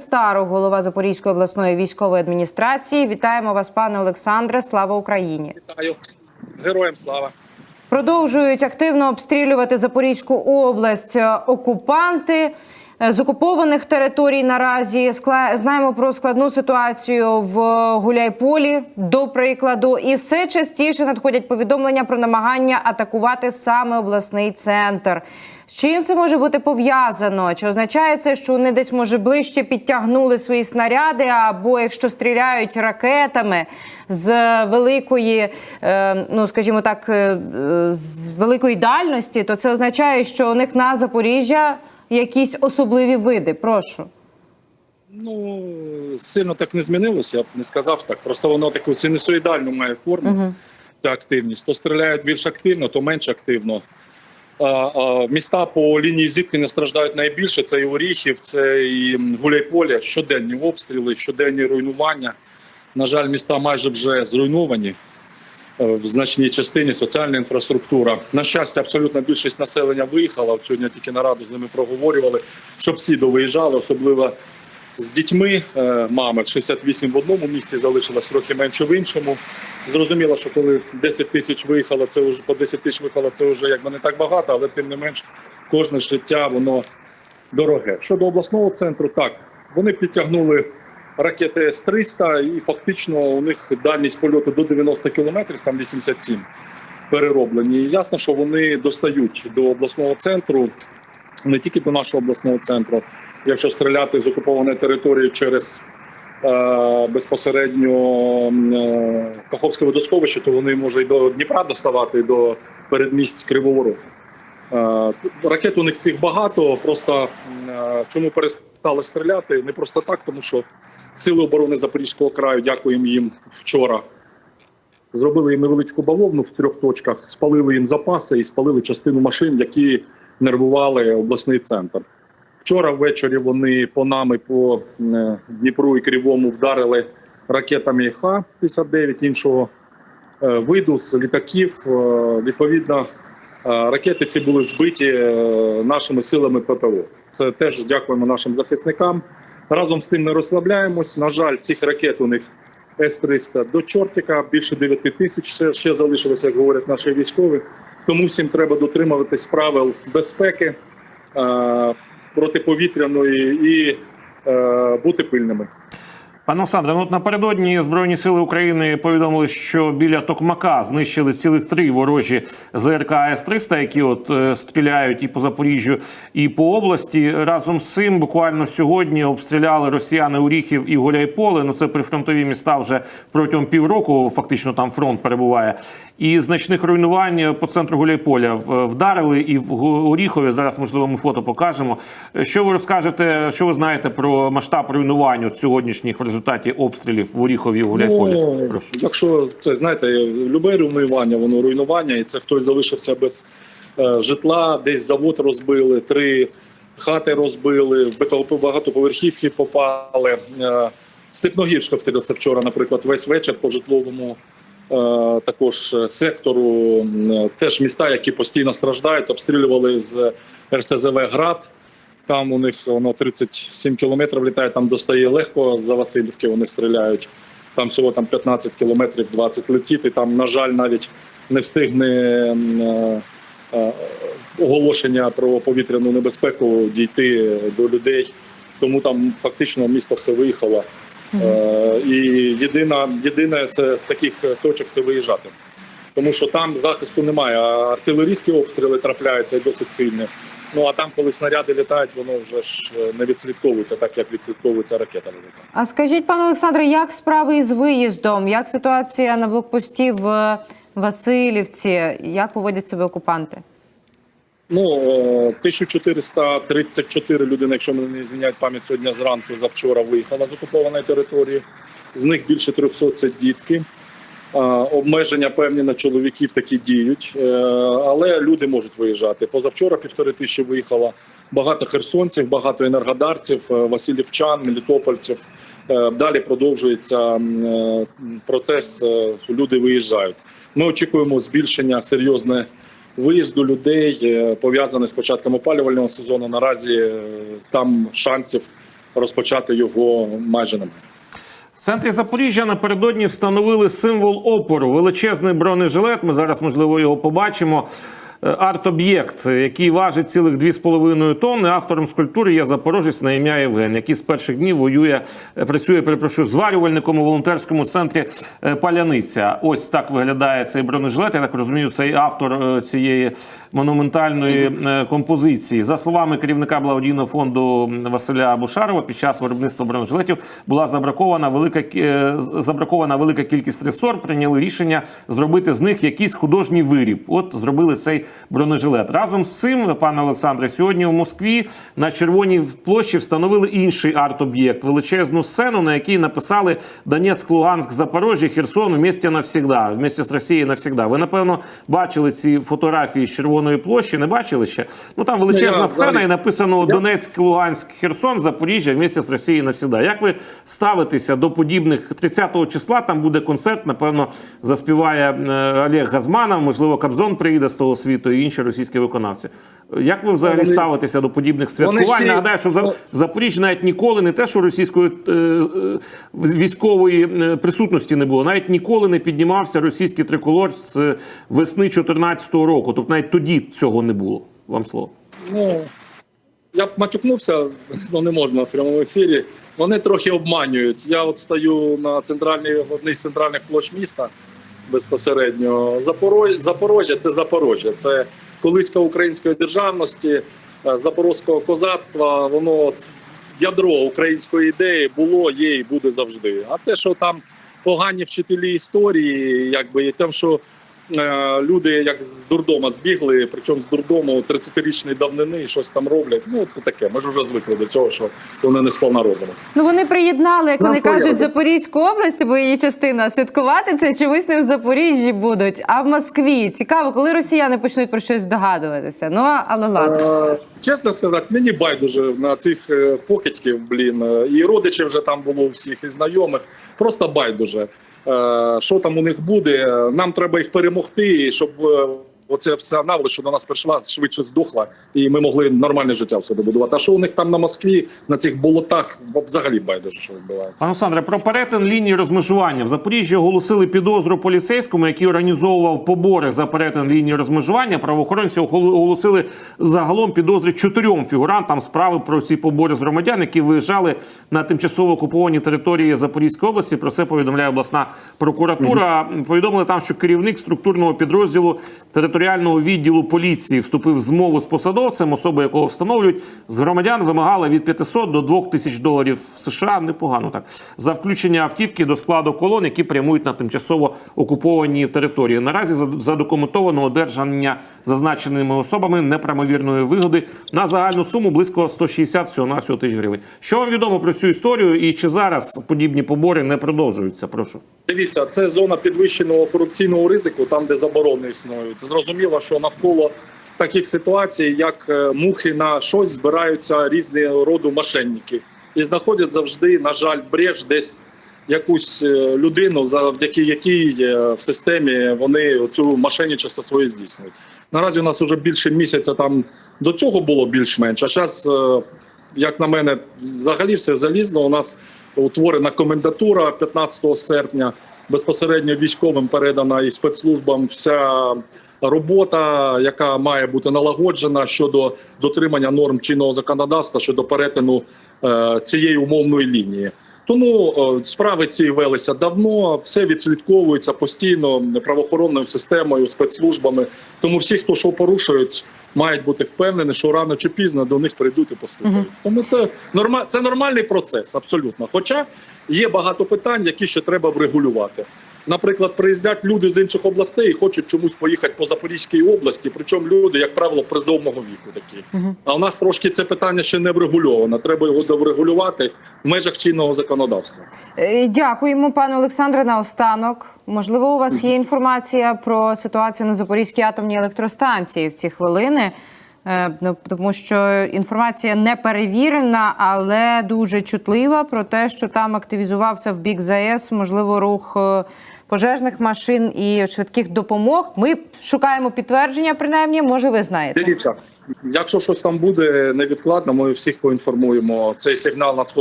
Старо, голова Запорізької обласної військової адміністрації. Вітаємо вас, пане Олександре. Слава Україні! Вітаю. Героям слава. Продовжують активно обстрілювати Запорізьку область е, окупанти з окупованих територій. Наразі знаємо про складну ситуацію в Гуляйполі, до прикладу, і все частіше надходять повідомлення про намагання атакувати саме обласний центр. З чим це може бути пов'язано? Чи означає це, що вони десь може ближче підтягнули свої снаряди, або якщо стріляють ракетами з великої, е, ну скажімо так, е, е, з великої дальності, то це означає, що у них на Запоріжжя якісь особливі види. Прошу. Ну сильно так не змінилося, я б не сказав так. Просто воно таку синусоїдальну має форму. Угу. Ця активність. То стріляють більш активно, то менш активно. А, а, міста по лінії зіткнення страждають найбільше. Це і Оріхів, це і Гуляйполя. Щоденні обстріли, щоденні руйнування. На жаль, міста майже вже зруйновані. Е, В значній частині соціальна інфраструктура. На щастя, абсолютна більшість населення виїхала. Сьогодні тільки нараду з ними проговорювали, щоб всі довиїжджали, особливо з дітьми. Е, Мами 68 в одному місці залишилось трохи менше в іншому. Зрозуміло, що коли 10 тисяч виїхало, це вже по 10 тисяч виїхало, це вже якби не так багато, але тим не менш кожне життя воно дороге. Щодо обласного центру, так вони підтягнули ракети С-300, і фактично у них дальність польоту до 90 кілометрів, там 87 перероблені. І ясно, що вони достають до обласного центру, не тільки до нашого обласного центру. Якщо стріляти з окупованої території через е, безпосередньо е, Каховське водосховище, то вони можуть і до Дніпра доставати і до передмість Кривого Рогу. Е, Ракет у них цих багато. Просто чому перестали стріляти? Не просто так, тому що сили оборони Запорізького краю, дякуємо їм вчора. Зробили їм невеличку бавовну в трьох точках, спалили їм запаси і спалили частину машин, які нервували обласний центр. Вчора ввечері вони по нами, по е, Дніпру і Кривому вдарили ракетами Х-59 іншого е, виду з літаків. Е, Відповідно, ракети ці були збиті нашими силами ППО. Це теж дякуємо нашим захисникам. Разом з тим не розслабляємось. На жаль, цих ракет у них С-300 до чортика, більше 9 тисяч ще, ще залишилося, як говорять наші військові. Тому всім треба дотримуватись правил безпеки е, протиповітряної і е, бути пильними. Пане Олександре, ну от напередодні Збройні сили України повідомили, що біля Токмака знищили цілих три ворожі ЗРК С-300, які от е, стріляють і по Запоріжжю, і по області. Разом з цим буквально сьогодні обстріляли росіяни Оріхів і Гуляйполе. Ну це прифронтові міста вже протягом півроку. Фактично там фронт перебуває. І значних руйнувань по центру Гуляйполя вдарили і в Оріхові. Зараз можливо ми фото покажемо. Що ви розкажете? Що ви знаєте про масштаб руйнувань от сьогоднішніх в результаті обстрілів в Оріхові в Гуляйполі? Ну, якщо це знаєте, любе руйнування, воно руйнування, і це хтось залишився без е, житла, десь завод розбили, три хати розбили, багатоповерхівки попали. Е, Степногірськ обстрілявся вчора, наприклад, весь вечір по житловому. е, Також е, сектору е, теж міста, які постійно страждають, обстрілювали з РСЗВ Град. Там у них воно 37 кілометрів літає, там достає легко за Васильівки. Вони стріляють. Там всього там 15 кілометрів, 20 летіти. Там, на жаль, навіть не встигне е, е, оголошення про повітряну небезпеку дійти до людей. Тому там фактично місто все виїхало. Е, і єдина, єдине це з таких точок це виїжджати. Тому що там захисту немає. А артилерійські обстріли трапляються і досить сильні. Ну а там, коли снаряди літають, воно вже ж е, не відслідковується так, як відслідковується ракета. А скажіть, пане Олександре, як справи із виїздом? Як ситуація на блокпості в Васильівці? Як поводять себе окупанти? Ну е, 1434 людини, якщо мене не зміняють пам'ять сьогодні зранку, завчора виїхала з окупованої території. З них більше 300 – це дітки. Обмеження певні на чоловіків такі діють, Е, але люди можуть виїжджати. Позавчора півтори тисячі виїхало. Багато херсонців, багато енергодарців, е, васильівчан, мелітопольців. Е, Далі продовжується процес. Люди виїжджають. Ми очікуємо збільшення серйозне виїзду людей, пов'язане з початком опалювального сезону. Наразі там шансів розпочати його майже немає. Центрі Запоріжжя напередодні встановили символ опору. Величезний бронежилет. Ми зараз, можливо, його побачимо. Е, Арт-об'єкт, який важить цілих 2,5 тонни. Автором скульптури є запорожець на ім'я Євген, який з перших днів воює, е, працює, перепрошую, зварювальником у волонтерському центрі е, Паляниця. Ось так виглядає цей бронежилет. Я так розумію, цей автор цієї монументальної композиції. За словами керівника благодійного фонду Василя Бушарова, під час виробництва бронежилетів була забракована велика забракована велика кількість ресор. Прийняли рішення зробити з них якийсь художній виріб. От зробили цей бронежилет. Разом з цим, пане Олександре, сьогодні в Москві на червоній площі встановили інший арт-об'єкт, величезну сцену, на якій написали Донецьк, Луганськ, Запорожжя, Херсон вместе навсегда, вместе з Росією навсегда. Ви напевно бачили ці фотографії з червоної площі. Не бачили ще? Ну там величезна Я сцена, і написано Донецьк, Луганськ, Херсон, Запоріжжя вместе з Росією навсегда. Як ви ставитеся до подібних 30-го числа? Там буде концерт. Напевно, заспіває е, Олег Газманов, можливо, Кобзон приїде з того світу і інші російські виконавці. Як ви взагалі Вони- ставитеся до подібних святкувань? всі- Нагадаю, що в Запоріжжі навіть ніколи не те, що російської е, е, військової е, присутності не було. Навіть ніколи не піднімався російський триколор з весни 2014 року. Тобто навіть тоді цього не було. Вам слово. Ну я б матюкнувся, ну не можна в прямому ефірі. Вони трохи обманюють. Я от стою на центральній одній з центральних площ міста безпосередньо. Запорожжя, це Запорожжя. Це колиська української державності, е, запорозького козацтва. Воно ядро української ідеї було, є і буде завжди. А те, що там погані вчителі історії, якби і тим, що люди як з дурдома збігли, причому з дурдому 30-річної давнини і щось там роблять. Ну це таке. Ми ж вже звикли до цього, що вони не сповна розуму. Ну вони приєднали, як Нам вони кажуть, порядок. Запорізьку область, бо її частина святкувати це чомусь не в Запоріжжі будуть, а в Москві. Цікаво, коли росіяни почнуть про щось здогадуватися. Ну але ладно. Чесно сказати, мені байдуже на цих е, покидьків, блін. І родичів вже там було всіх, і знайомих. Просто байдуже. Е, Що там у них буде? Нам треба їх перемогти, щоб е, оце вся наволоч, що до нас прийшла, швидше здохла, і ми могли нормальне життя все добудувати. А що у них там на Москві, на цих болотах, взагалі байдуже, що відбувається. Олександре, про перетин лінії розмежування в Запоріжжі оголосили підозру поліцейському, який організовував побори за перетин лінії розмежування. Правоохоронці огол- оголосили загалом підозри чотирьом фігурантам справи про ці побори з громадян, які виїжджали на тимчасово окуповані території Запорізької області. Про це повідомляє обласна прокуратура. Повідомили там, що керівник структурного підрозділу територіального відділу поліції вступив в змову з посадовцем, особи якого встановлюють з громадян вимагали від 500 до 2000 доларів США. Непогано так за включення автівки до складу колон, які прямують на тимчасово окуповані території. Наразі задокументовано одержання зазначеними особами неправомірної вигоди на загальну суму близько 160 всього на тисяч гривень. Що вам відомо про цю історію і чи зараз подібні побори не продовжуються? Прошу. Дивіться, це зона підвищеного корупційного ризику, там де заборони існують. Зрозуміло, що навколо таких ситуацій, як е, мухи на щось, збираються різні роду мошенники і знаходять завжди, на жаль, бреж десь якусь е, людину, завдяки якій е, в системі вони цю мошенничество своє здійснюють. Наразі у нас вже більше місяця там до цього було більш-менш. А зараз, як на мене, взагалі все залізно. У нас утворена комендатура 15 серпня. Безпосередньо військовим передана і спецслужбам вся робота, яка має бути налагоджена щодо дотримання норм чинного законодавства щодо перетину е, цієї умовної лінії. Тому справи ці велися давно, все відслідковується постійно правоохоронною системою, спецслужбами. Тому всі, хто що порушують, мають бути впевнені, що рано чи пізно до них прийдуть і послухають. Тому це норма, це нормальний процес, абсолютно. Хоча є багато питань, які ще треба врегулювати. Наприклад, приїздять люди з інших областей і хочуть чомусь поїхати по Запорізькій області. Причому люди, як правило, призовного віку такі. А у нас трошки це питання ще не врегульовано. Треба його доврегулювати в межах чинного законодавства. Е, Дякуємо, пане Олександре. Наостанок. Можливо, у вас є інформація про ситуацію на Запорізькій атомній електростанції в ці хвилини. Е, ну, Тому що інформація не перевірена, але дуже чутлива про те, що там активізувався в бік ЗАЕС, можливо, рух е, пожежних машин і швидких допомог. Ми шукаємо підтвердження, принаймні, може, ви знаєте. Дивіться, якщо щось там буде невідкладно, ми всіх поінформуємо. Цей сигнал надходить.